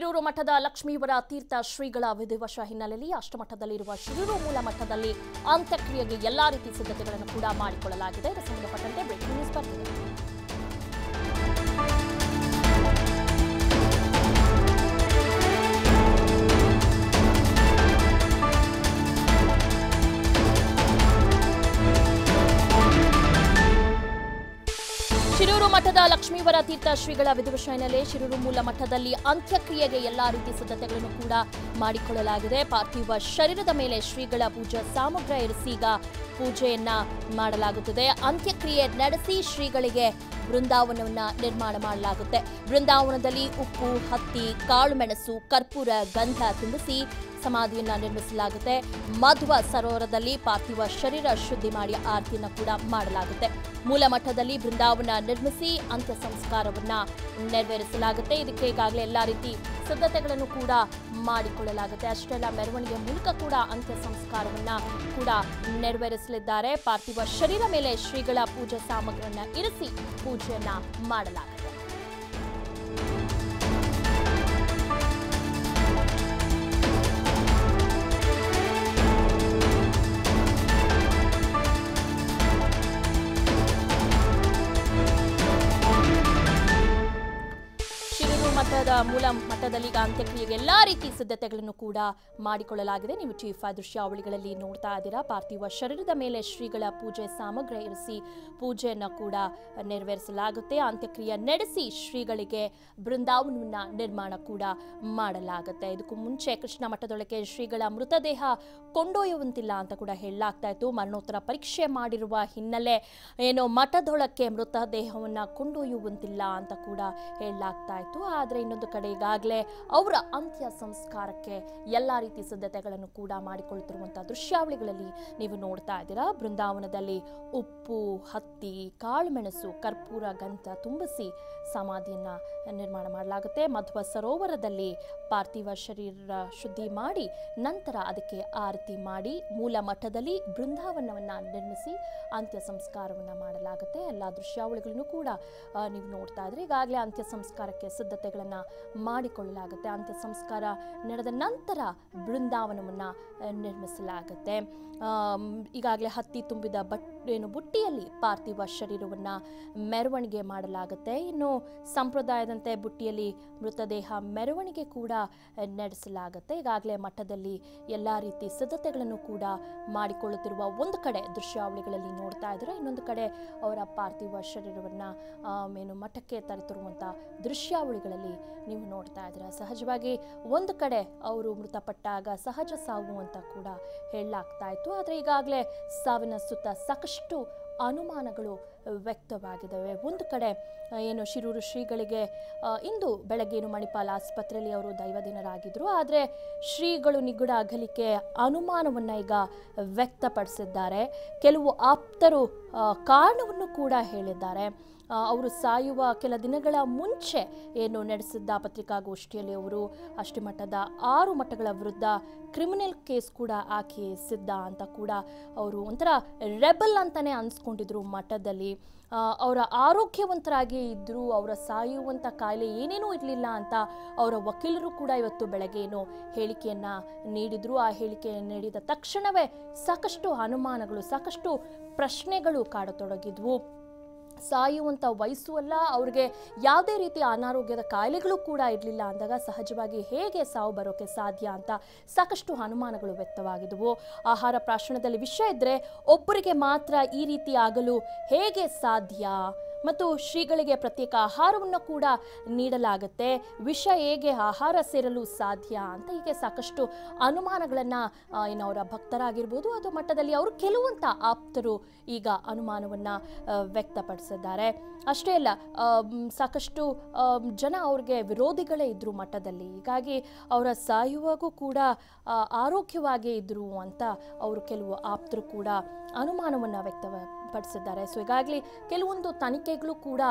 ಶಿರೂರು ಮಠದ ಲಕ್ಷ್ಮೀವರ ತೀರ್ಥ ಶ್ರೀಗಳ ವಿಧಿವಶ ಹಿನ್ನೆಲೆಯಲ್ಲಿ ಅಷ್ಟಮಠದಲ್ಲಿರುವ ಶಿರೂರು ಮೂಲ ಮಠದಲ್ಲಿ ಅಂತ್ಯಕ್ರಿಯೆಗೆ ಎಲ್ಲಾ ರೀತಿ ಸಿದ್ಧತೆಗಳನ್ನು ಕೂಡ ಮಾಡಿಕೊಳ್ಳಲಾಗಿದೆ. ಇದಕ್ಕೆ ಸಂಬಂಧಪಟ್ಟಂತೆ ಬ್ರೇಕಿಂಗ್ ನ್ಯೂಸ್ ಬರ್ತಿದೆ. ಮಠದ ಲಕ್ಷ್ಮೀವರ ತೀರ್ಥ ಶ್ರೀಗಳ ವಿಧಿವಶ ಹಿನ್ನೆಲೆ ಶಿರೂರು ಮೂಲ ಮಠದಲ್ಲಿ ಅಂತ್ಯಕ್ರಿಯೆಗೆ ಎಲ್ಲಾ ರೀತಿ ಸಿದ್ಧತೆಗಳನ್ನು ಕೂಡ ಮಾಡಿಕೊಳ್ಳಲಾಗಿದೆ. ಪಾರ್ಥಿವ ಶರೀರದ ಮೇಲೆ ಶ್ರೀಗಳ ಪೂಜಾ ಸಾಮಗ್ರ ಇರಿಸಿ ಈಗ ಪೂಜೆಯನ್ನ ಮಾಡಲಾಗುತ್ತದೆ. ಅಂತ್ಯಕ್ರಿಯೆ ನಡೆಸಿ ಶ್ರೀಗಳಿಗೆ ಬೃಂದಾವನವನ್ನ ನಿರ್ಮಾಣ ಮಾಡಲಾಗುತ್ತೆ. ಬೃಂದಾವನದಲ್ಲಿ ಉಪ್ಪು, ಹತ್ತಿ ಕಾಳುಮೆಣಸು ಕರ್ಪೂರ, ಗಂಧ ತುಂಬಿಸಿ ಸಮಾಧಿಯನ್ನ ನಿರ್ಮಿಸಲಾಗುತ್ತೆ. ಮಧ್ವ ಸರೋವರದಲ್ಲಿ ಪಾರ್ಥಿವ ಶರೀರ ಶುದ್ಧಿ ಮಾಡಿ ಆರತಿಯನ್ನು ಕೂಡ ಮಾಡಲಾಗುತ್ತೆ. ಮೂಲ ಮಠದಲ್ಲಿ ಬೃಂದಾವನ ನಿರ್ಮಿಸಿ ಅಂತ್ಯ ಸಂಸ್ಕಾರವನ್ನ ನೆರವೇರಿಸಲಾಗುತ್ತೆ. ಇದಕ್ಕೆ ಈಗಾಗಲೇ ಎಲ್ಲಾ ರೀತಿ ಸಿದ್ಧತೆಗಳನ್ನು ಕೂಡ ಮಾಡಿಕೊಳ್ಳಲಾಗುತ್ತೆ. ಅಷ್ಟೆಲ್ಲ ಮೆರವಣಿಗೆ ಮೂಲಕ ಕೂಡ ಅಂತ್ಯ ಸಂಸ್ಕಾರವನ್ನ ಕೂಡ ನೆರವೇರಿಸಲಿದ್ದಾರೆ. ಪಾರ್ಥಿವ ಶರೀರ ಮೇಲೆ ಶ್ರೀಗಳ ಪೂಜಾ ಸಾಮಗ್ರಿಯನ್ನ ಇರಿಸಿ ಪೂಜೆಯನ್ನ ಮಾಡಲಾಗುತ್ತೆ. ಮೂಲ ಮಠದಲ್ಲಿ ಈಗ ಅಂತ್ಯಕ್ರಿಯೆಗೆ ಎಲ್ಲಾ ರೀತಿ ಸಿದ್ಧತೆಗಳನ್ನು ಕೂಡ ಮಾಡಿಕೊಳ್ಳಲಾಗಿದೆ. ನೀವು ಚೀಫ್ ದೃಶ್ಯಾವಳಿಗಳಲ್ಲಿ ನೋಡ್ತಾ ಇದ್ದೀರಾ. ಪಾರ್ಥಿವ ಶರೀರದ ಮೇಲೆ ಶ್ರೀಗಳ ಪೂಜೆ ಸಾಮಗ್ರಿ ಇರಿಸಿ ಪೂಜೆಯನ್ನು ಕೂಡ ನೆರವೇರಿಸಲಾಗುತ್ತೆ. ಅಂತ್ಯಕ್ರಿಯೆ ನಡೆಸಿ ಶ್ರೀಗಳಿಗೆ ಬೃಂದಾವನವನ್ನ ನಿರ್ಮಾಣ ಕೂಡ ಮಾಡಲಾಗುತ್ತೆ. ಇದಕ್ಕೂ ಮುಂಚೆ ಕೃಷ್ಣ ಮಠದೊಳಗೆ ಶ್ರೀಗಳ ಮೃತದೇಹ ಕೊಂಡೊಯ್ಯುವಂತಿಲ್ಲ ಅಂತ ಕೂಡ ಹೇಳಲಾಗ್ತಾ ಇತ್ತು. ಮರಣೋತ್ತರ ಪರೀಕ್ಷೆ ಮಾಡಿರುವ ಹಿನ್ನೆಲೆ ಏನೋ ಮಠದೊಳಕ್ಕೆ ಮೃತದೇಹವನ್ನು ಕೊಂಡೊಯ್ಯುವಂತಿಲ್ಲ ಅಂತ ಕೂಡ ಹೇಳಲಾಗ್ತಾ ಇತ್ತು. ಆದರೆ ಇನ್ನೊಂದು ಕಡೆ ಈಗಾಗಲೇ ಅವರ ಅಂತ್ಯ ಸಂಸ್ಕಾರಕ್ಕೆ ಎಲ್ಲ ರೀತಿ ಸಿದ್ಧತೆಗಳನ್ನು ಕೂಡ ಮಾಡಿಕೊಳ್ತಿರುವಂತಹ ದೃಶ್ಯಾವಳಿಗಳಲ್ಲಿ ನೀವು ನೋಡ್ತಾ ಇದ್ದೀರಾ. ಬೃಂದಾವನದಲ್ಲಿ ಉಪ್ಪು, ಹತ್ತಿ, ಕಾಳುಮೆಣಸು, ಕರ್ಪೂರ, ಗಂಧ ತುಂಬಿಸಿ ಸಮಾಧಿಯನ್ನ ನಿರ್ಮಾಣ ಮಾಡಲಾಗುತ್ತೆ. ಮಧ್ವ ಸರೋವರದಲ್ಲಿ ಪಾರ್ಥಿವ ಶರೀರ ಶುದ್ಧಿ ಮಾಡಿ ನಂತರ ಅದಕ್ಕೆ ಆರತಿ ಮಾಡಿ ಮೂಲ ಮಠದಲ್ಲಿ ಬೃಂದಾವನವನ್ನ ನಿರ್ಮಿಸಿ ಅಂತ್ಯ ಸಂಸ್ಕಾರವನ್ನ ಮಾಡಲಾಗುತ್ತೆ. ಎಲ್ಲ ದೃಶ್ಯಾವಳಿಗಳನ್ನು ಕೂಡ ನೀವು ನೋಡ್ತಾ ಇದ್ರೆ. ಈಗಾಗಲೇ ಅಂತ್ಯ ಸಂಸ್ಕಾರಕ್ಕೆ ಸಿದ್ಧತೆಗಳನ್ನ ಮಾಡಿಕೊಳ್ಳಲಾಗುತ್ತೆ. ಅಂತ್ಯ ಸಂಸ್ಕಾರ ನಡೆದ ನಂತರ ಬೃಂದಾವನವನ್ನು ನಿರ್ಮಿಸಲಾಗುತ್ತೆ. ಈಗಾಗಲೇ ಹತ್ತಿ ತುಂಬಿದ ಬಟ್ ಏನು ಬುಟ್ಟಿಯಲ್ಲಿ ಪಾರ್ಥಿವ ಶರೀರವನ್ನು ಮೆರವಣಿಗೆ ಮಾಡಲಾಗುತ್ತೆ. ಇನ್ನು ಸಂಪ್ರದಾಯದಂತೆ ಬುಟ್ಟಿಯಲ್ಲಿ ಮೃತದೇಹ ಮೆರವಣಿಗೆ ಕೂಡ ನಡೆಸಲಾಗುತ್ತೆ. ಈಗಾಗಲೇ ಮಠದಲ್ಲಿ ಎಲ್ಲ ರೀತಿ ಸಿದ್ಧತೆಗಳನ್ನು ಕೂಡ ಮಾಡಿಕೊಳ್ಳುತ್ತಿರುವ ಒಂದು ಕಡೆ ದೃಶ್ಯಾವಳಿಗಳಲ್ಲಿ ನೋಡ್ತಾ ಇದ್ದಾರೆ ಇನ್ನೊಂದು ಕಡೆ ಅವರ ಪಾರ್ಥಿವ ಶರೀರವನ್ನು ಏನು ಮಠಕ್ಕೆ ತರುತ್ತಿರುವಂಥ ದೃಶ್ಯಾವಳಿಗಳಲ್ಲಿ ನೀವು ನೋಡ್ತಾ ಇದ್ದೀರಾ ಸಹಜವಾಗಿ ಒಂದು ಕಡೆ ಅವರು ಮೃತಪಟ್ಟಾಗ ಸಹಜ ಸಾವು ಅಂತ ಕೂಡ ಹೇಳಲಾಗ್ತಾ ಇತ್ತು. ಆದರೆ ಈಗಾಗಲೇ ಸಾವಿನ ಸುತ್ತ ಸಾಕಷ್ಟು ಅನುಮಾನಗಳು ವ್ಯಕ್ತವಾಗಿದ್ದಾವೆ. ಒಂದು ಕಡೆ ಏನು ಶಿರೂರು ಶ್ರೀಗಳಿಗೆ ಇಂದು ಬೆಳಗ್ಗೆ ಏನು ಮಣಿಪಾಲ್ ಆಸ್ಪತ್ರೆಯಲ್ಲಿ ಅವರು ದೈವದಿನರಾಗಿದ್ದರು ಆದರೆ ಶ್ರೀಗಳು ನಿಗೂಢ ಅಗಲಿಕೆ ಅನುಮಾನವನ್ನು ಈಗ ವ್ಯಕ್ತಪಡಿಸಿದ್ದಾರೆ. ಕೆಲವು ಆಪ್ತರು ಕಾರಣವನ್ನು ಕೂಡ ಹೇಳಿದ್ದಾರೆ. ಅವರು ಸಾಯುವ ಕೆಲ ದಿನಗಳ ಮುಂಚೆ ಏನು ನಡೆಸಿದ್ದ ಪತ್ರಿಕಾಗೋಷ್ಠಿಯಲ್ಲಿ ಅವರು ಅಷ್ಟಿಮಠದ ಆರು ಮಠಗಳ ವಿರುದ್ಧ ಕ್ರಿಮಿನಲ್ ಕೇಸ್ ಕೂಡ ಹಾಕಿಸಿದ್ದ ಅಂತ ಕೂಡ ಅವರು ಒಂಥರ ರೆಬಲ್ ಅಂತಲೇ ಅನ್ಸ್ಕೊಂಡಿದ್ರು ಮಠದಲ್ಲಿ. ಅವರ ಆರೋಗ್ಯವಂತರಾಗಿ ಇದ್ದರು ಅವರ ಸಾಯುವಂಥ ಕಾಯಿಲೆ ಏನೇನೂ ಇರಲಿಲ್ಲ ಅಂತ ಅವರ ವಕೀಲರು ಕೂಡ ಇವತ್ತು ಬೆಳಗ್ಗೆ ಏನು ಹೇಳಿಕೆಯನ್ನ ನೀಡಿದ್ರು. ಆ ಹೇಳಿಕೆಯನ್ನು ನೀಡಿದ ತಕ್ಷಣವೇ ಸಾಕಷ್ಟು ಅನುಮಾನಗಳು, ಸಾಕಷ್ಟು ಪ್ರಶ್ನೆಗಳು ಕಾಡತೊಡಗಿದ್ವು. ಸಾಯುವಂಥ ವಯಸ್ಸು ಅಲ್ಲ, ಅವ್ರಿಗೆ ಯಾವುದೇ ರೀತಿಯ ಅನಾರೋಗ್ಯದ ಕಾಯಿಲೆಗಳು ಕೂಡ ಇರಲಿಲ್ಲ ಅಂದಾಗ ಸಹಜವಾಗಿ ಹೇಗೆ ಸಾವು ಬರೋಕ್ಕೆ ಸಾಧ್ಯ ಅಂತ ಸಾಕಷ್ಟು ಅನುಮಾನಗಳು ವ್ಯಕ್ತವಾಗಿದ್ದವು ಆಹಾರ ಪ್ರಾಶನದಲ್ಲಿ ವಿಷಯ ಇದ್ದರೆ ಒಬ್ಬರಿಗೆ ಮಾತ್ರ ಈ ರೀತಿ ಆಗಲು ಹೇಗೆ ಸಾಧ್ಯ? ಮತ್ತು ಶ್ರೀಗಳಿಗೆ ಪ್ರತ್ಯೇಕ ಆಹಾರವನ್ನು ಕೂಡ ನೀಡಲಾಗುತ್ತೆ. ವಿಷ ಹೇಗೆ ಆಹಾರ ಸೇರಲು ಸಾಧ್ಯ ಅಂತ ಹೀಗೆ ಸಾಕಷ್ಟು ಅನುಮಾನಗಳನ್ನು ಏನು ಅವರ ಭಕ್ತರಾಗಿರ್ಬೋದು ಅಥವಾ ಮಟ್ಟದಲ್ಲಿ ಅವರು ಕೆಲವಂತ ಆಪ್ತರು ಈಗ ಅನುಮಾನವನ್ನು ವ್ಯಕ್ತಪಡಿಸಿದ್ದಾರೆ. ಅಷ್ಟೇ ಅಲ್ಲ ಸಾಕಷ್ಟು ಜನ ಅವ್ರಿಗೆ ವಿರೋಧಿಗಳೇ ಇದ್ದರು ಮಠದಲ್ಲಿ ಹೀಗಾಗಿ ಅವರ ಸಾಯುವಾಗೂ ಕೂಡ ಆರೋಗ್ಯವಾಗೇ ಇದ್ದರು ಅಂತ ಅವರು ಕೆಲವು ಆಪ್ತರು ಕೂಡ ಅನುಮಾನವನ್ನು ವ್ಯಕ್ತಪಡಿಸಿದ್ದಾರೆ ಸೊ ಈಗಾಗಲೇ ಕೆಲವೊಂದು ತನಿಖೆಗಳು ಕೂಡ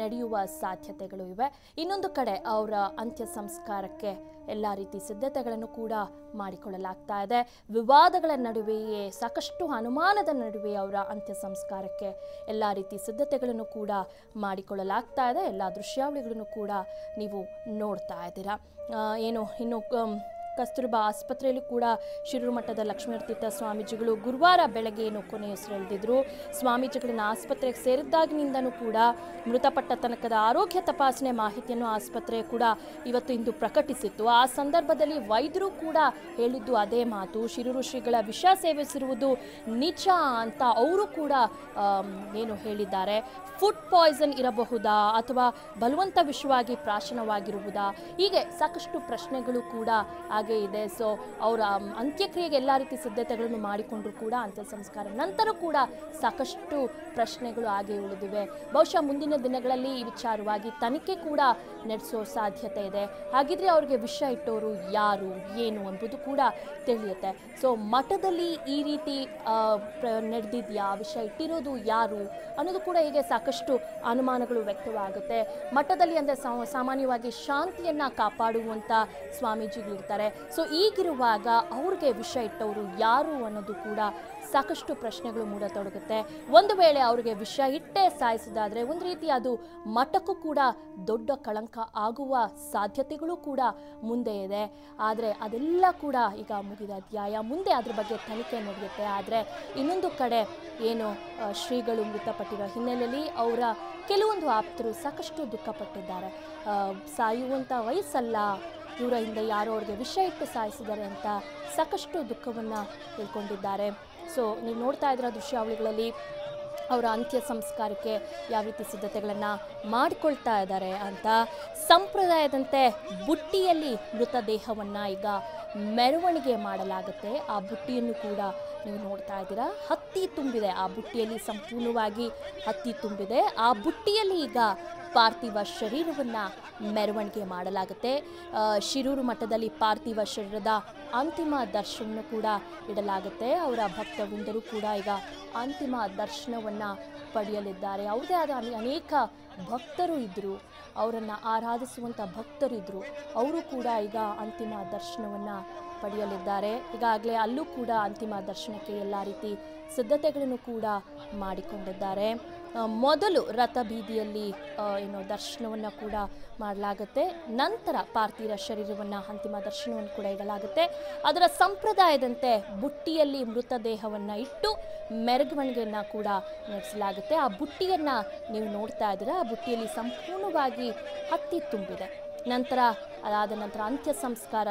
ನಡೆಯುವ ಸಾಧ್ಯತೆಗಳು ಇವೆ. ಇನ್ನೊಂದು ಕಡೆ ಅವರ ಅಂತ್ಯ ಸಂಸ್ಕಾರಕ್ಕೆ ಎಲ್ಲ ರೀತಿ ಸಿದ್ಧತೆಗಳನ್ನು ಕೂಡ ಮಾಡಿಕೊಳ್ಳಲಾಗ್ತಾ ಇದೆ. ವಿವಾದಗಳ ನಡುವೆಯೇ ಸಾಕಷ್ಟು ಅನುಮಾನದ ನಡುವೆ ಅವರ ಅಂತ್ಯ ಸಂಸ್ಕಾರಕ್ಕೆ ಎಲ್ಲ ರೀತಿ ಸಿದ್ಧತೆಗಳನ್ನು ಕೂಡ ಮಾಡಿಕೊಳ್ಳಲಾಗ್ತಾ ಇದೆ. ಎಲ್ಲ ದೃಶ್ಯಾವಳಿಗಳನ್ನು ಕೂಡ ನೀವು ನೋಡ್ತಾ ಇದ್ದೀರಾ. ಏನು, ಇನ್ನು ಕಸ್ತೂರ್ಬಾ ಆಸ್ಪತ್ರೆಯಲ್ಲೂ ಕೂಡ ಶಿರೂರು ಮಠದ ಲಕ್ಷ್ಮೀತೀರ್ಥ ಸ್ವಾಮೀಜಿಗಳು ಗುರುವಾರ ಬೆಳಗ್ಗೆ ಏನು ಕೊನೆಯುಸಿರೆಳೆದಿದ್ರು ಸ್ವಾಮೀಜಿಗಳನ್ನ ಆಸ್ಪತ್ರೆಗೆ ಸೇರಿದ್ದಾಗಿನಿಂದನೂ ಕೂಡ ಮೃತಪಟ್ಟ ತನಕದ ಆರೋಗ್ಯ ತಪಾಸಣೆ ಮಾಹಿತಿಯನ್ನು ಆಸ್ಪತ್ರೆ ಕೂಡ ಇವತ್ತು ಇಂದು ಪ್ರಕಟಿಸಿತ್ತು. ಆ ಸಂದರ್ಭದಲ್ಲಿ ವೈದ್ಯರು ಕೂಡ ಹೇಳಿದ್ದು ಅದೇ ಮಾತು. ಶಿರೂರು ಶ್ರೀಗಳ ವಿಷ ಸೇವಿಸಿರುವುದು ನಿಜ ಅಂತ ಅವರು ಕೂಡ ಏನು ಹೇಳಿದ್ದಾರೆ. ಫುಡ್ ಪಾಯ್ಸನ್ ಇರಬಹುದಾ ಅಥವಾ ಬಲವಂತ ವಿಷವಾಗಿ ಪ್ರಾಶನವಾಗಿರುವುದಾ? ಹೀಗೆ ಸಾಕಷ್ಟು ಪ್ರಶ್ನೆಗಳು ಕೂಡ ಹಾಗೆ ಇದೆ. ಸೊ ಅವರ ಅಂತ್ಯಕ್ರಿಯೆಗೆ ಎಲ್ಲ ರೀತಿ ಸಿದ್ಧತೆಗಳನ್ನು ಮಾಡಿಕೊಂಡ್ರು ಕೂಡ ಅಂತ್ಯ ಸಂಸ್ಕಾರ. ನಂತರ ಕೂಡ ಸಾಕಷ್ಟು ಪ್ರಶ್ನೆಗಳು ಹಾಗೆ ಉಳಿದಿವೆ. ಬಹುಶಃ ಮುಂದಿನ ದಿನಗಳಲ್ಲಿ ಈ ವಿಚಾರವಾಗಿ ತನಿಖೆ ಕೂಡ ನಡೆಸೋ ಸಾಧ್ಯತೆ ಇದೆ. ಹಾಗಿದ್ರೆ ಅವ್ರಿಗೆ ವಿಷ ಇಟ್ಟವರು ಯಾರು, ಏನು ಎಂಬುದು ಕೂಡ ತಿಳಿಯುತ್ತೆ. ಸೊ ಮಠದಲ್ಲಿ ಈ ರೀತಿ ನಡೆದಿದೆಯಾ? ವಿಷಯ ಇಟ್ಟಿರೋದು ಯಾರು? ಅನ್ನೋದು ಕೂಡ ಹೀಗೆ ಸಾಕಷ್ಟು ಅನುಮಾನಗಳು ವ್ಯಕ್ತವಾಗುತ್ತೆ. ಮಠದಲ್ಲಿ ಅಂದರೆ ಸಾಮಾನ್ಯವಾಗಿ ಶಾಂತಿಯನ್ನು ಕಾಪಾಡುವಂಥ ಸ್ವಾಮೀಜಿಗಳಿರ್ತಾರೆ. ಸೊ ಈಗಿರುವಾಗ ಅವ್ರಿಗೆ ವಿಷ ಇಟ್ಟವರು ಯಾರು ಅನ್ನೋದು ಕೂಡ ಸಾಕಷ್ಟು ಪ್ರಶ್ನೆಗಳು ಮೂಡತೊಡಗುತ್ತೆ ಒಂದು ವೇಳೆ ಅವ್ರಿಗೆ ವಿಷ ಇಟ್ಟೇ ಸಾಯಿಸೋದಾದರೆ, ಒಂದು ರೀತಿ ಅದು ಮಠಕ್ಕೂ ಕೂಡ ದೊಡ್ಡ ಕಳಂಕ ಆಗುವ ಸಾಧ್ಯತೆಗಳು ಕೂಡ ಮುಂದೆ ಇದೆ. ಆದರೆ ಅದೆಲ್ಲ ಕೂಡ ಈಗ ಮುಗಿದ ಅಧ್ಯಾಯ. ಮುಂದೆ ಅದ್ರ ಬಗ್ಗೆ ತನಿಖೆ ನಡೆಯುತ್ತೆ. ಆದರೆ ಇನ್ನೊಂದು ಕಡೆ ಏನು ಶ್ರೀಗಳು ಮೃತಪಟ್ಟಿರೋ ಹಿನ್ನೆಲೆಯಲ್ಲಿ ಅವರ ಕೆಲವೊಂದು ಆಪ್ತರು ಸಾಕಷ್ಟು ದುಃಖಪಟ್ಟಿದ್ದಾರೆ. ಸಾಯುವಂಥ ವಯಸ್ಸಲ್ಲ. ಇವರ ಹಿಂದೆ ಯಾರೋ ಅವ್ರಿಗೆ ವಿಷ ಇಟ್ಟು ಸಾಯಿಸಿದ್ದಾರೆ ಅಂತ ಸಾಕಷ್ಟು ದುಃಖವನ್ನು ಹೇಳ್ಕೊಂಡಿದ್ದಾರೆ. ಸೊ ನೀವು ನೋಡ್ತಾ ಇದ್ರ ದೃಶ್ಯಾವಳಿಗಳಲ್ಲಿ ಅವರ ಅಂತ್ಯ ಸಂಸ್ಕಾರಕ್ಕೆ ಯಾವ ರೀತಿ ಸಿದ್ಧತೆಗಳನ್ನು ಮಾಡಿಕೊಳ್ತಾ ಇದ್ದಾರೆ ಅಂತ. ಸಂಪ್ರದಾಯದಂತೆ ಬುಟ್ಟಿಯಲ್ಲಿ ಮೃತದೇಹವನ್ನು ಈಗ ಮೆರವಣಿಗೆ ಮಾಡಲಾಗುತ್ತೆ. ಆ ಬುಟ್ಟಿಯನ್ನು ಕೂಡ ನೀವು ನೋಡ್ತಾ ಇದ್ದೀರಾ. ಹತ್ತಿ ತುಂಬಿದೆ. ಆ ಬುಟ್ಟಿಯಲ್ಲಿ ಸಂಪೂರ್ಣವಾಗಿ ಹತ್ತಿ ತುಂಬಿದೆ. ಆ ಬುಟ್ಟಿಯಲ್ಲಿ ಈಗ ಪಾರ್ಥಿವ ಶರೀರವನ್ನು ಮೆರವಣಿಗೆ ಮಾಡಲಾಗುತ್ತೆ. ಶಿರೂರು ಮಠದಲ್ಲಿ ಪಾರ್ಥಿವ ಶರೀರದ ಅಂತಿಮ ದರ್ಶನ ಕೂಡ ಇಡಲಾಗುತ್ತೆ. ಅವರ ಭಕ್ತವೃಂದರು ಕೂಡ ಈಗ ಅಂತಿಮ ದರ್ಶನವನ್ನು ಪಡೆಯಲಿದ್ದಾರೆ. ಯಾವುದೇ ಆದ ಅನೇಕ ಭಕ್ತರು ಇದ್ದರು ಅವರನ್ನು ಆರಾಧಿಸುವಂಥ ಭಕ್ತರು ಇದ್ದರು ಅವರು ಕೂಡ ಈಗ ಅಂತಿಮ ದರ್ಶನವನ್ನು ಪಡೆಯಲಿದ್ದಾರೆ. ಈಗಾಗಲೇ ಅಲ್ಲೂ ಕೂಡ ಅಂತಿಮ ದರ್ಶನಕ್ಕೆ ಎಲ್ಲ ರೀತಿ ಸಿದ್ಧತೆಗಳನ್ನು ಕೂಡ ಮಾಡಿಕೊಂಡಿದ್ದಾರೆ. ಮೊದಲು ರಥ ಬೀದಿಯಲ್ಲಿ ಏನು ದರ್ಶನವನ್ನು ಕೂಡ ಮಾಡಲಾಗುತ್ತೆ. ನಂತರ ಪಾರ್ಥಿವ ಶರೀರವನ್ನು ಅಂತಿಮ ದರ್ಶನವನ್ನು ಕೂಡ ಇಡಲಾಗುತ್ತೆ. ಅದರ ಸಂಪ್ರದಾಯದಂತೆ ಬುಟ್ಟಿಯಲ್ಲಿ ಮೃತದೇಹವನ್ನು ಇಟ್ಟು ಮೆರವಣಿಗೆಯನ್ನು ಕೂಡ ನಡೆಸಲಾಗುತ್ತೆ. ಆ ಬುಟ್ಟಿಯನ್ನು ನೀವು ನೋಡ್ತಾ ಇದ್ದೀರಾ? ಆ ಬುಟ್ಟಿಯಲ್ಲಿ ಸಂಪೂರ್ಣವಾಗಿ ಹತ್ತಿ ತುಂಬಿದೆ. ನಂತರ ಅದಾದ ನಂತರ ಅಂತ್ಯ ಸಂಸ್ಕಾರ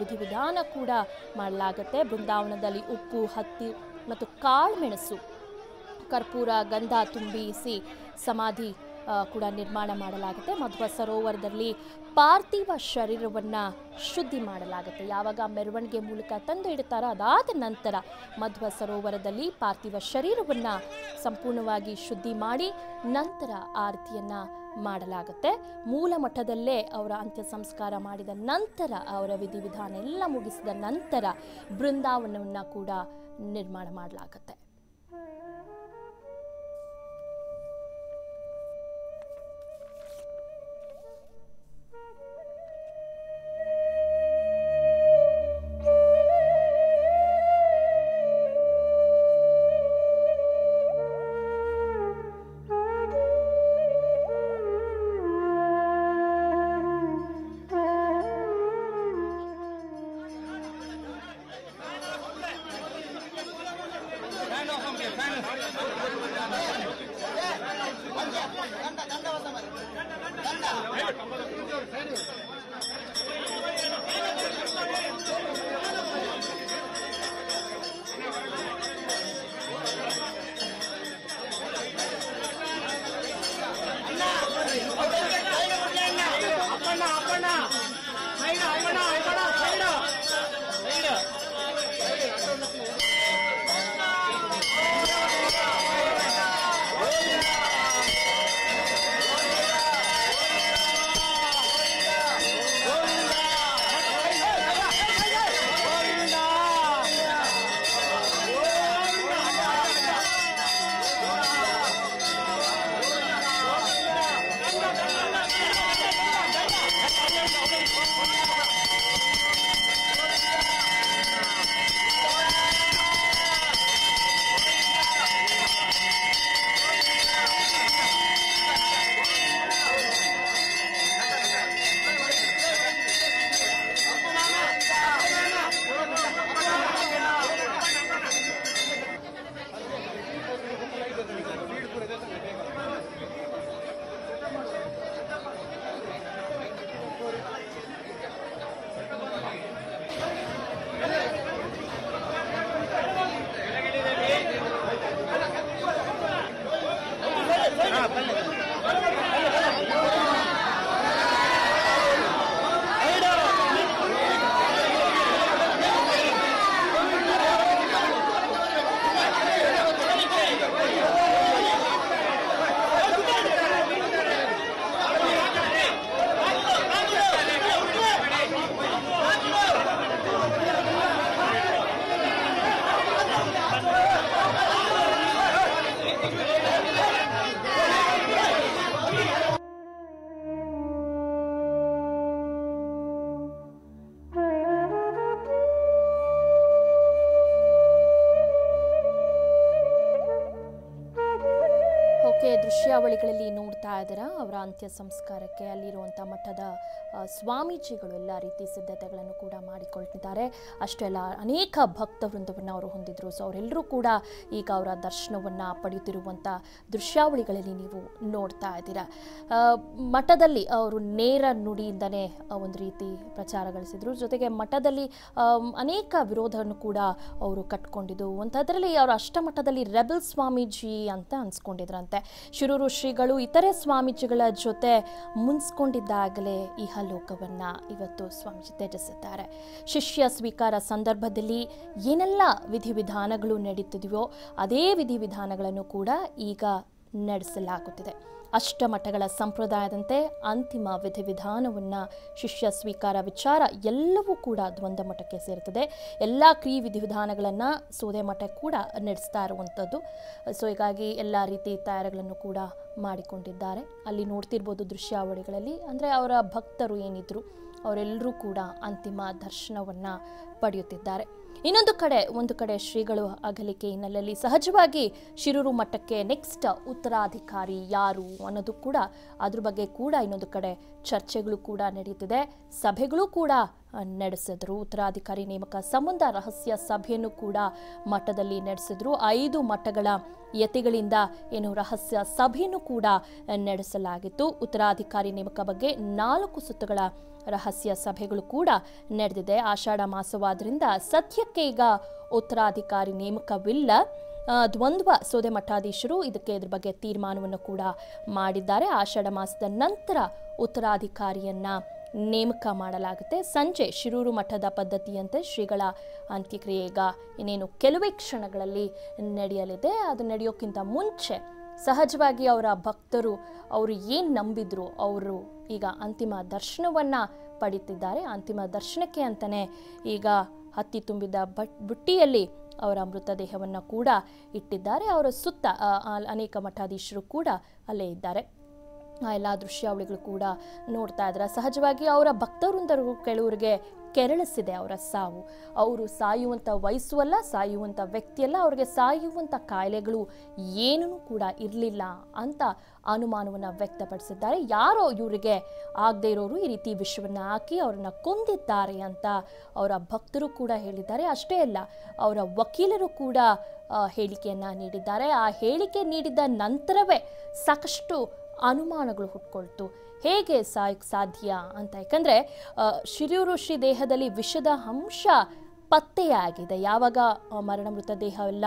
ವಿಧಿವಿಧಾನ ಕೂಡ ಮಾಡಲಾಗುತ್ತೆ. ಬೃಂದಾವನದಲ್ಲಿ ಉಪ್ಪು, ಹತ್ತಿ ಮತ್ತು ಕಾಳುಮೆಣಸು ಕರ್ಪೂರ, ಗಂಧ ತುಂಬಿಸಿ ಸಮಾಧಿ ಕೂಡ ನಿರ್ಮಾಣ ಮಾಡಲಾಗುತ್ತೆ. ಮಧ್ವ ಸರೋವರದಲ್ಲಿ ಪಾರ್ಥಿವ ಶರೀರವನ್ನು ಶುದ್ಧಿ ಮಾಡಲಾಗುತ್ತೆ. ಯಾವಾಗ ಮೆರವಣಿಗೆ ಮೂಲಕ ತಂದು ಇಡ್ತಾರೋ ಅದಾದ ನಂತರ ಮಧ್ವ ಸರೋವರದಲ್ಲಿ ಪಾರ್ಥಿವ ಶರೀರವನ್ನು ಸಂಪೂರ್ಣವಾಗಿ ಶುದ್ಧಿ ಮಾಡಿ ನಂತರ ಆರತಿಯನ್ನು ಮಾಡಲಾಗುತ್ತೆ. ಮೂಲ ಮಠದಲ್ಲೇ ಅವರ ಅಂತ್ಯ ಸಂಸ್ಕಾರ ಮಾಡಿದ ನಂತರ, ಅವರ ವಿಧಿವಿಧಾನ ಎಲ್ಲ ಮುಗಿಸಿದ ನಂತರ ಬೃಂದಾವನವನ್ನು ಕೂಡ ನಿರ್ಮಾಣ ಮಾಡಲಾಗುತ್ತೆ. தண்டவசம் தண்டா வழிகளில் ನೋಡ್ತಾ ಇದ್ದೀರಾ? ಅವರ ಅಂತ್ಯ ಸಂಸ್ಕಾರಕ್ಕೆ ಅಲ್ಲಿರುವಂಥ ಮಠದ ಸ್ವಾಮೀಜಿಗಳು ಎಲ್ಲ ರೀತಿ ಸಿದ್ಧತೆಗಳನ್ನು ಕೂಡ ಮಾಡಿಕೊಳ್ತಿದ್ದಾರೆ. ಅಷ್ಟೆಲ್ಲ ಅನೇಕ ಭಕ್ತ ವೃಂದವನ್ನು ಅವರು ಹೊಂದಿದ್ರು. ಸೊ ಅವರೆಲ್ಲರೂ ಕೂಡ ಈಗ ಅವರ ದರ್ಶನವನ್ನು ಪಡೆಯುತ್ತಿರುವಂಥ ದೃಶ್ಯಾವಳಿಗಳಲ್ಲಿ ನೀವು ನೋಡ್ತಾ ಇದ್ದೀರಾ. ಮಠದಲ್ಲಿ ಅವರು ನೇರ ನುಡಿಯಿಂದನೇ ಒಂದು ರೀತಿ ಪ್ರಚಾರಗಳಿಸಿದರು ಜೊತೆಗೆ ಮಠದಲ್ಲಿ ಅನೇಕ ವಿರೋಧವನ್ನು ಕೂಡ ಅವರು ಕಟ್ಕೊಂಡಿದ್ದು. ಅಂಥದ್ರಲ್ಲಿ ಅವರು ಅಷ್ಟಮಠದಲ್ಲಿ ರೆಬಲ್ ಸ್ವಾಮೀಜಿ ಅಂತ ಅನ್ಸ್ಕೊಂಡಿದ್ರಂತೆ. ಶಿರೂರು ಶ್ರೀಗಳು, ಇತರೆ ಸ್ವಾಮೀಜಿಗಳ ಜೊತೆ ಮುನ್ಸ್ಕೊಂಡಿದ್ದಾಗಲೇ ಇಹಲೋಕವನ್ನ ಇವತ್ತು ಸ್ವಾಮೀಜಿ ತ್ಯಜಿಸಿದ್ದಾರೆ. ಶಿಷ್ಯ ಸ್ವೀಕಾರ ಸಂದರ್ಭದಲ್ಲಿ ಏನೆಲ್ಲ ವಿಧಿವಿಧಾನಗಳು ನಡೀತಿದೆಯೋ ಅದೇ ವಿಧಿವಿಧಾನಗಳನ್ನು ಕೂಡ ಈಗ ನಡೆಸಲಾಗುತ್ತಿದೆ. ಅಷ್ಟಮಠಗಳ ಸಂಪ್ರದಾಯದಂತೆ ಅಂತಿಮ ವಿಧಿವಿಧಾನವನ್ನು ಶಿಷ್ಯ ಸ್ವೀಕಾರ ವಿಚಾರ ಎಲ್ಲವೂ ಕೂಡ ದ್ವಂದ್ವ ಮಠಕ್ಕೆ ಸೇರುತ್ತದೆ ಎಲ್ಲ ವಿಧಿ ವಿಧಿವಿಧಾನಗಳನ್ನು ಸೂದೆ ಮಠ ಕೂಡ ನಡೆಸ್ತಾ ಇರುವಂಥದ್ದು ಸೊ ಹೀಗಾಗಿ ಎಲ್ಲ ರೀತಿ ತಯಾರಿಗಳನ್ನು ಕೂಡ ಮಾಡಿಕೊಂಡಿದ್ದಾರೆ. ಅಲ್ಲಿ ನೋಡ್ತಿರ್ಬೋದು ದೃಶ್ಯಾವಳಿಗಳಲ್ಲಿ. ಅಂದರೆ ಅವರ ಭಕ್ತರು ಏನಿದ್ರು, ಅವರೆಲ್ಲರೂ ಕೂಡ ಅಂತಿಮ ದರ್ಶನವನ್ನು ಪಡೆಯುತ್ತಿದ್ದಾರೆ. ಇನ್ನೊಂದು ಕಡೆ, ಒಂದು ಕಡೆ ಶ್ರೀಗಳು ಅಗಲಿಕೆ ಹಿನ್ನೆಲೆಯಲ್ಲಿ ಸಹಜವಾಗಿ ಶಿರೂರು ಮಠಕ್ಕೆ ನೆಕ್ಸ್ಟ್ ಉತ್ತರಾಧಿಕಾರಿ ಯಾರು ಅನ್ನೋದು ಕೂಡ ಅದ್ರ ಬಗ್ಗೆ ಕೂಡ ಇನ್ನೊಂದು ಕಡೆ ಚರ್ಚೆಗಳು ಕೂಡ ನಡೀತಿದೆ ಸಭೆಗಳು ಕೂಡ ನಡೆಸಿದ್ರು. ಉತ್ತರಾಧಿಕಾರಿ ನೇಮಕ ಸಂಬಂಧ ರಹಸ್ಯ ಸಭೆಯನ್ನು ಕೂಡ ಮಠದಲ್ಲಿ ನಡೆಸಿದ್ರು. ಐದು ಮಠಗಳ ಯತಿಗಳಿಂದ ಏನು ರಹಸ್ಯ ಸಭೆಯನ್ನು ಕೂಡ ನಡೆಸಲಾಗಿತ್ತು. ಉತ್ತರಾಧಿಕಾರಿ ನೇಮಕ ಬಗ್ಗೆ ನಾಲ್ಕು ಸುತ್ತುಗಳ ರಹಸ್ಯ ಸಭೆಗಳು ಕೂಡ ನಡೆದಿದೆ. ಆಷಾಢ ಮಾಸವಾದ್ರಿಂದ ಸದ್ಯಕ್ಕೆ ಈಗ ಉತ್ತರಾಧಿಕಾರಿ ನೇಮಕವಿಲ್ಲ. ದ್ವಂದ್ವ ಸೋದೆ ಮಠಾಧೀಶರು ಇದಕ್ಕೆ ಇದ್ರ ಬಗ್ಗೆ ತೀರ್ಮಾನವನ್ನು ಕೂಡ ಮಾಡಿದ್ದಾರೆ. ಆಷಾಢ ಮಾಸದ ನಂತರ ಉತ್ತರಾಧಿಕಾರಿಯನ್ನ ನೇಮಕ ಮಾಡಲಾಗುತ್ತೆ. ಸಂಜೆ ಶಿರೂರು ಮಠದ ಪದ್ಧತಿಯಂತೆ ಶ್ರೀಗಳ ಅಂತ್ಯಕ್ರಿಯೆ ಈಗ ಇನ್ನೇನು ಕೆಲವೇ ಕ್ಷಣಗಳಲ್ಲಿ ನಡೆಯಲಿದೆ. ಅದು ನಡೆಯೋಕ್ಕಿಂತ ಮುಂಚೆ ಸಹಜವಾಗಿ ಅವರ ಭಕ್ತರು ಅವರು ಏನು ನಂಬಿದ್ರು ಅವರು ಈಗ ಅಂತಿಮ ದರ್ಶನವನ್ನ ಪಡೀತಿದ್ದಾರೆ. ಅಂತಿಮ ದರ್ಶನಕ್ಕೆ ಅಂತಲೇ ಈಗ ಹತ್ತಿ ತುಂಬಿದ ಬಟ್, ಬುಟ್ಟಿಯಲ್ಲಿ ಅವರ ಮೃತದೇಹವನ್ನು ಕೂಡ ಇಟ್ಟಿದ್ದಾರೆ. ಅವರ ಸುತ್ತ ಅನೇಕ ಮಠಾಧೀಶರು ಕೂಡ ಅಲ್ಲೇ ಇದ್ದಾರೆ. ಆ ಎಲ್ಲ ದೃಶ್ಯಾವಳಿಗಳು ಕೂಡ ನೋಡ್ತಾ ಇದ್ದಾರೆ ಸಹಜವಾಗಿ ಅವರ ಭಕ್ತವೃಂದರು ಕೆಲವರಿಗೆ ಕೆರಳಿಸಿದೆ ಅವರ ಸಾವು. ಅವರು ಸಾಯುವಂಥ ವಯಸ್ಸು ಸಾಯುವಂಥ ವ್ಯಕ್ತಿಯಲ್ಲ ಅವ್ರಿಗೆ ಸಾಯುವಂಥ ಕಾಯಿಲೆಗಳು ಏನೂ ಕೂಡ ಇರಲಿಲ್ಲ ಅಂತ ಅನುಮಾನವನ್ನು ವ್ಯಕ್ತಪಡಿಸಿದ್ದಾರೆ. ಯಾರೋ ಇವರಿಗೆ ಆಗದೆ ಇರೋರು ಈ ರೀತಿ ವಿಷವನ್ನು ಹಾಕಿ ಅವ್ರನ್ನ ಕೊಂದಿದ್ದಾರೆ ಅಂತ ಅವರ ಭಕ್ತರು ಕೂಡ ಹೇಳಿದ್ದಾರೆ. ಅಷ್ಟೇ ಅಲ್ಲ, ಅವರ ವಕೀಲರು ಕೂಡ ಹೇಳಿಕೆಯನ್ನ ನೀಡಿದ್ದಾರೆ. ಆ ಹೇಳಿಕೆ ನೀಡಿದ ನಂತರವೇ ಸಾಕಷ್ಟು ಅನುಮಾನಗಳು ಹುಟ್ಕೊಳ್ತು. ಹೇಗೆ ಸಾಯಕ್ಕೆ ಸಾಧ್ಯ ಅಂತ? ಯಾಕಂದರೆ ಆ, ದೇಹದಲ್ಲಿ ವಿಷದ ಅಂಶ ಪತ್ತೆಯಾಗಿದೆ. ಯಾವಾಗ ಮರಣ ಮೃತದೇಹ ಎಲ್ಲ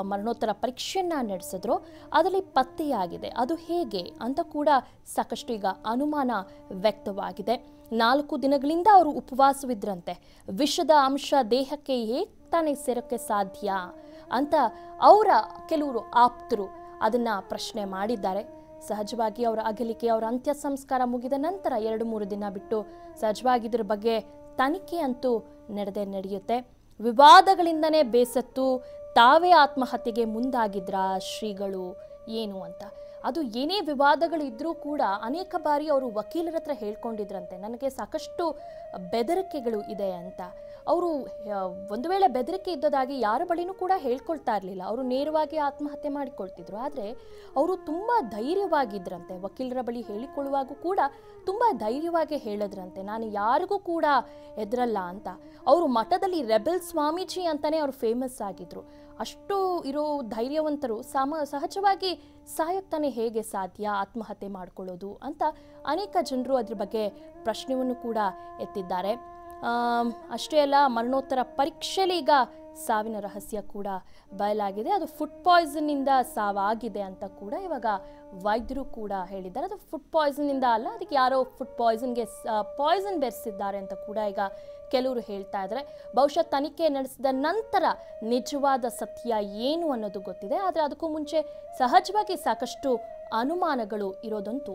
ಮರಣೋತ್ತರ ಪರೀಕ್ಷೆಯನ್ನು ನಡೆಸಿದ್ರು ಅದರಲ್ಲಿ ಪತ್ತೆಯಾಗಿದೆ. ಅದು ಹೇಗೆ ಅಂತ ಕೂಡ ಸಾಕಷ್ಟು ಈಗ ಅನುಮಾನ ವ್ಯಕ್ತವಾಗಿದೆ. ನಾಲ್ಕು ದಿನಗಳಿಂದ ಅವರು ಉಪವಾಸವಿದ್ರಂತೆ. ವಿಷದ ಅಂಶ ದೇಹಕ್ಕೆ ಹೇಗೆ ತಾನೇ ಸೇರೋಕ್ಕೆ ಸಾಧ್ಯ ಅಂತ ಅವರ ಕೆಲವರು ಆಪ್ತರು ಅದನ್ನ ಪ್ರಶ್ನೆ ಮಾಡಿದ್ದಾರೆ. ಸಹಜವಾಗಿ ಅವರ ಅಗಲಿಕೆ, ಅವರ ಅಂತ್ಯ ಸಂಸ್ಕಾರ ಮುಗಿದ ನಂತರ ಎರಡು ಮೂರು ದಿನ ಬಿಟ್ಟು ಸಹಜವಾಗಿ ಇದ್ರ ಬಗ್ಗೆ ತನಿಖೆ ಅಂತೂ ನಡೆದೇ ನಡೆಯುತ್ತೆ. ವಿವಾದಗಳಿಂದನೇ ಬೇಸತ್ತು ತಾವೇ ಆತ್ಮಹತ್ಯೆಗೆ ಮುಂದಾಗಿದ್ರ ಶ್ರೀಗಳು? ಏನು ಅಂತ. ಅದು ಏನೇ ವಿವಾದಗಳು ಇದ್ರೂ ಕೂಡ ಅನೇಕ ಬಾರಿ ಅವರು ವಕೀಲರ ಹತ್ರ ಹೇಳ್ಕೊಂಡಿದ್ರಂತೆ, ನನಗೆ ಸಾಕಷ್ಟು ಬೆದರಿಕೆಗಳು ಇದೆ ಅಂತ. ಅವರು ಒಂದು ವೇಳೆ ಬೆದರಿಕೆ ಇದ್ದದಾಗಿ ಯಾರ ಬಳಿನೂ ಕೂಡ ಹೇಳ್ಕೊಳ್ತಾ ಇರಲಿಲ್ಲ. ಅವರು ನೇರವಾಗಿ ಆತ್ಮಹತ್ಯೆ ಮಾಡಿಕೊಳ್ತಿದ್ರು. ಆದರೆ ಅವರು ತುಂಬ ಧೈರ್ಯವಾಗಿದ್ರಂತೆ. ವಕೀಲರ ಬಳಿ ಹೇಳಿಕೊಳ್ಳುವಾಗೂ ಕೂಡ ತುಂಬ ಧೈರ್ಯವಾಗಿ ಹೇಳಿದ್ರಂತೆ. ನಾನು ಯಾರಿಗೂ ಕೂಡ ಎದುರಲ್ಲ ಅಂತ. ಅವರು ಮಠದಲ್ಲಿ ರೆಬೆಲ್ ಸ್ವಾಮೀಜಿ ಅಂತಲೇ ಅವರು ಫೇಮಸ್ ಆಗಿದ್ರು. ಅಷ್ಟು ಇರೋ ಧೈರ್ಯವಂತರು ಸಾಮ ಸಹಜವಾಗಿ ಸಾಯೋಕ್ತಾನೆ ಹೇಗೆ ಸಾಧ್ಯ, ಆತ್ಮಹತ್ಯೆ ಮಾಡಿಕೊಳ್ಳೋದು ಅಂತ ಅನೇಕ ಜನರು ಅದ್ರ ಬಗ್ಗೆ ಪ್ರಶ್ನೆಯನ್ನು ಕೂಡ ಎತ್ತಿದ್ದಾರೆ. ಅಷ್ಟೇ ಅಲ್ಲ, ಮರಣೋತ್ತರ ಪರೀಕ್ಷೆಯಲ್ಲಿ ಈಗ ಸಾವಿನ ರಹಸ್ಯ ಕೂಡ ಬಯಲಾಗಿದೆ. ಅದು ಫುಡ್ ಪಾಯ್ಸನ್ನಿಂದ ಸಾವಾಗಿದೆ ಅಂತ ಕೂಡ ಇವಾಗ ವೈದ್ಯರು ಕೂಡ ಹೇಳಿದ್ದಾರೆ. ಅದು ಫುಡ್ ಪಾಯ್ಸನ್ನಿಂದ ಅಲ್ಲ, ಅದಕ್ಕೆ ಯಾರೋ ಫುಡ್ ಪಾಯ್ಸನ್ಗೆ ಪಾಯ್ಸನ್ ಬೆರೆಸಿದ್ದಾರೆ ಅಂತ ಕೂಡ ಈಗ ಕೆಲವರು ಹೇಳ್ತಾ ಇದ್ದಾರೆ ಬಹುಶಃ ತನಿಖೆ ನಡೆಸಿದ ನಂತರ ನಿಜವಾದ ಸತ್ಯ ಏನು ಅನ್ನೋದು ಗೊತ್ತಿದೆ, ಆದರೆ ಅದಕ್ಕೂ ಮುಂಚೆ ಸಹಜವಾಗಿ ಸಾಕಷ್ಟು ಅನುಮಾನಗಳು ಇರೋದಂತೂ.